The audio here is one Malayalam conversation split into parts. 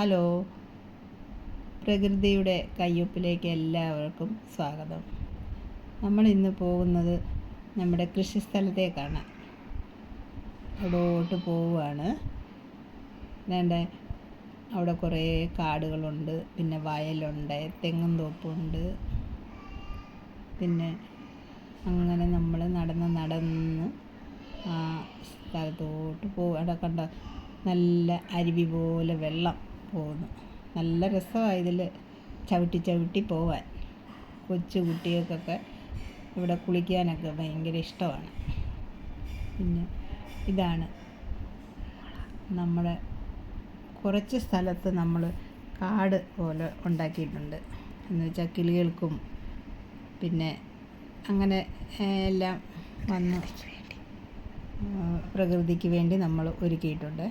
ഹലോ. പ്രകൃതിയുടെ കയ്യൊപ്പിലേക്ക് എല്ലാവർക്കും സ്വാഗതം. നമ്മൾ ഇന്ന് പോകുന്നത് നമ്മുടെ കൃഷിസ്ഥലത്തേക്കാണ്. അവിടോട്ട് പോവുകയാണ്. വേണ്ട അവിടെ കുറേ കാടുകളുണ്ട് പിന്നെ വയലുണ്ട് തെങ്ങും തോപ്പുണ്ട് പിന്നെ അങ്ങനെ നമ്മൾ നടന്ന് നടന്ന് ആ സ്ഥലത്തോട്ട് പോകും അവിടെ കണ്ട നല്ല അരുവി പോലെ വെള്ളം. പോകുന്നു. നല്ല രസമാണ് ഇതിൽ ചവിട്ടി ചവിട്ടി പോവാൻ. കൊച്ചു കുട്ടികൾക്കൊക്കെ ഇവിടെ കുളിക്കാനൊക്കെ ഭയങ്കര ഇഷ്ടമാണ്. പിന്നെ ഇതാണ് നമ്മുടെ കുറച്ച് സ്ഥലത്ത് നമ്മൾ കാട് പോലെ ഉണ്ടാക്കിയിട്ടുണ്ട്. എന്ന് വെച്ചാൽ കിളികൾക്കും പിന്നെ അങ്ങനെ എല്ലാം വന്ന് പ്രകൃതിക്ക് വേണ്ടി നമ്മൾ ഒരുക്കിയിട്ടുണ്ട്.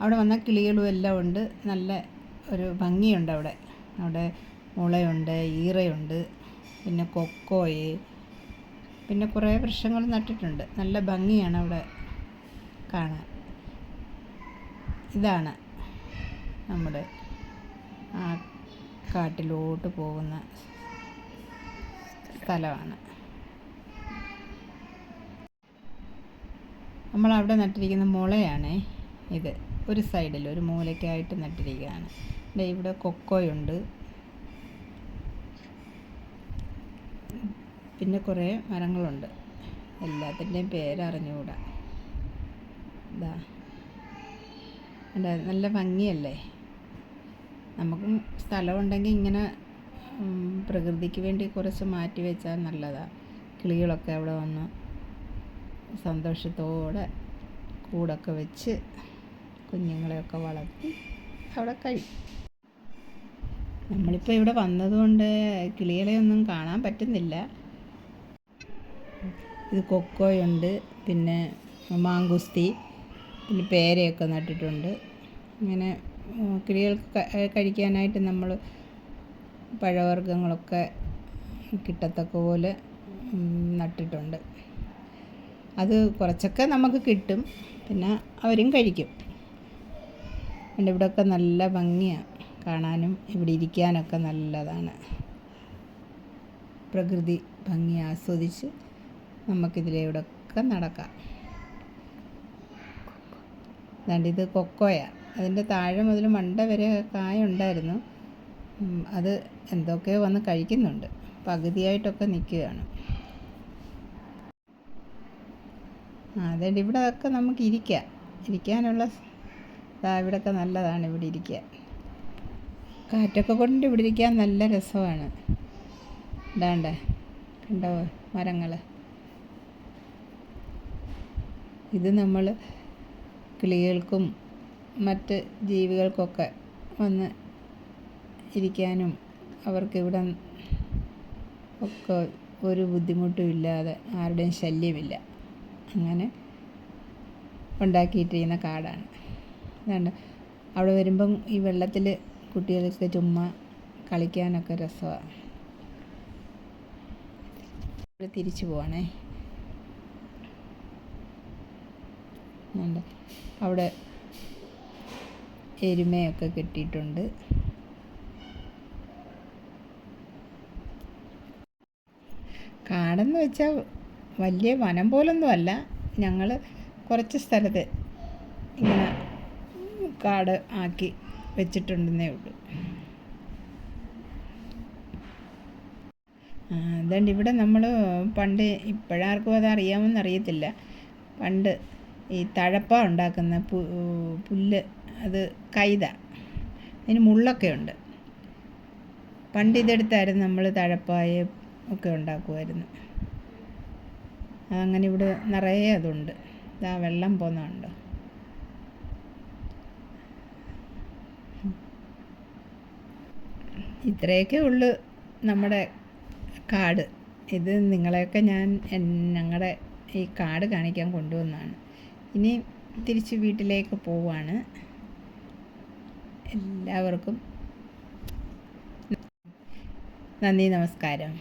അവിടെ വന്നാൽ കിളികളും എല്ലാം ഉണ്ട്. നല്ല ഒരു ഭംഗിയുണ്ട് അവിടെ. അവിടെ മുളയുണ്ട് ഈറയുണ്ട് പിന്നെ കൊക്കോയ് പിന്നെ കുറേ വൃക്ഷങ്ങൾ നട്ടിട്ടുണ്ട്. നല്ല ഭംഗിയാണ് അവിടെ കാണാൻ. ഇതാണ് നമ്മുടെ ആ കാട്ടിലോട്ട് പോകുന്ന സ്ഥലമാണ്. നമ്മൾ അവിടെ നട്ടിരിക്കുന്ന മുളയാണേ ഇത്. ഒരു സൈഡിൽ ഒരു മൂലയ്ക്കായിട്ട് നട്ടിരിക്കുകയാണ്. ഇവിടെ കൊക്കോയുണ്ട്. പിന്നെ കുറേ മരങ്ങളുണ്ട്. എല്ലാത്തിന്റെയും പേരറിഞ്ഞുകൂടാ. ഇതാ നല്ല ഭംഗിയല്ലേ? നമുക്കും സ്ഥലമുണ്ടെങ്കിൽ ഇങ്ങനെ പ്രകൃതിക്ക് വേണ്ടി കുറച്ച് മാറ്റി വെച്ചാൽ നല്ലതാണ് കിളികളൊക്കെ അവിടെ വന്ന് സന്തോഷത്തോടെ കൂടൊക്കെ വെച്ച് കുഞ്ഞുങ്ങളെയൊക്കെ വളർത്തി അവിടെ കഴിയും നമ്മളിപ്പോൾ ഇവിടെ വന്നതുകൊണ്ട് കിളികളെ ഒന്നും കാണാൻ പറ്റുന്നില്ല. ഇത് കൊക്കോയുണ്ട് പിന്നെ മാങ്കുസ്തി പിന്നെ പേരയൊക്കെ നട്ടിട്ടുണ്ട്. ഇങ്ങനെ കിളികൾക്ക് കഴിക്കാനായിട്ട് നമ്മൾ പഴവർഗങ്ങളൊക്കെ കിട്ടത്തക്ക പോലെ നട്ടിട്ടുണ്ട്. അത് കുറച്ചൊക്കെ നമുക്ക് കിട്ടും പിന്നെ അവരും കഴിക്കും. എന്റെ ഇവിടെയൊക്കെ നല്ല ഭംഗിയാണ് കാണാനും ഇവിടെ ഇരിക്കാനൊക്കെ നല്ലതാണ്. പ്രകൃതി ഭംഗി ആസ്വദിച്ച് നമുക്കിതിലൂടെയൊക്കെ നടക്കാം. അതുകൊണ്ട് ഇത് കൊക്കോയാണ് അതിന്റെ താഴെ മുതൽ മണ്ട വരെ കായ ഉണ്ടായിരുന്നു. അത് എന്തൊക്കെയോ വന്ന് കഴിക്കുന്നുണ്ട്. പകുതിയായിട്ടൊക്കെ നിൽക്കുകയാണ്. അതുകൊണ്ട് ഇവിടെ ഒക്കെ നമുക്ക് ഇരിക്കാം. ഇരിക്കാനുള്ള ഇവിടെയൊക്കെ നല്ലതാണ് ഇവിടെ ഇരിക്കാൻ. കാറ്റൊക്കെ കൊണ്ട് ഇവിടെ ഇരിക്കാൻ നല്ല രസമാണ്. ഇതാണ്ടേ കണ്ടോ മരങ്ങൾ ഇത് നമ്മൾ കിളികൾക്കും മറ്റ് ജീവികൾക്കൊക്കെ വന്ന് ഇരിക്കാനും അവർക്കിവിടെ ഒക്കെ ഒരു ബുദ്ധിമുട്ടും ഇല്ലാതെ ആരുടെയും ശല്യമില്ല. അങ്ങനെ ഉണ്ടാക്കിയിട്ടിരിക്കുന്ന കാടാണ്. അതുകൊണ്ട് അവിടെ വരുമ്പം ഈ വെള്ളത്തിൽ കുട്ടികൾക്ക് ചുമ്മാ കളിക്കാനൊക്കെ രസമാണ് തിരിച്ചു പോവാണേ. അവിടെ എരുമയൊക്കെ കെട്ടിയിട്ടുണ്ട്. കാടെന്ന് വെച്ചാൽ വലിയ വനം പോലൊന്നുമല്ല ഞങ്ങൾ കുറച്ച് സ്ഥലത്ത് കാട് ആക്കി വെച്ചിട്ടുണ്ടെന്നേ ഉള്ളൂ. അതുകൊണ്ട് ഇവിടെ നമ്മൾ പണ്ട് ഇപ്പോഴാർക്കും അത് അറിയാമെന്ന് അറിയത്തില്ല. പണ്ട് ഈ തഴപ്പ ഉണ്ടാക്കുന്ന പുല്ല് അത് കൈത അതിന് മുള്ളൊക്കെ ഉണ്ട്. പണ്ട് ഇതെടുത്തായിരുന്നു നമ്മൾ തഴപ്പായ ഒക്കെ ഉണ്ടാക്കുമായിരുന്നു. അതങ്ങനെ ഇവിടെ നിറയെ അതുണ്ട്. ഇതാ വെള്ളം പോകുന്നുണ്ടോ ഇത്രയൊക്കെ ഉള്ളു നമ്മുടെ കാട് ഇത് നിങ്ങളെയൊക്കെ ഞാൻ ഞങ്ങളുടെ ഈ കാട് കാണിക്കാൻ കൊണ്ടുവന്നതാണ്. ഇനി തിരിച്ച് വീട്ടിലേക്ക് പോവാണ്. എല്ലാവർക്കും നന്ദി നമസ്കാരം.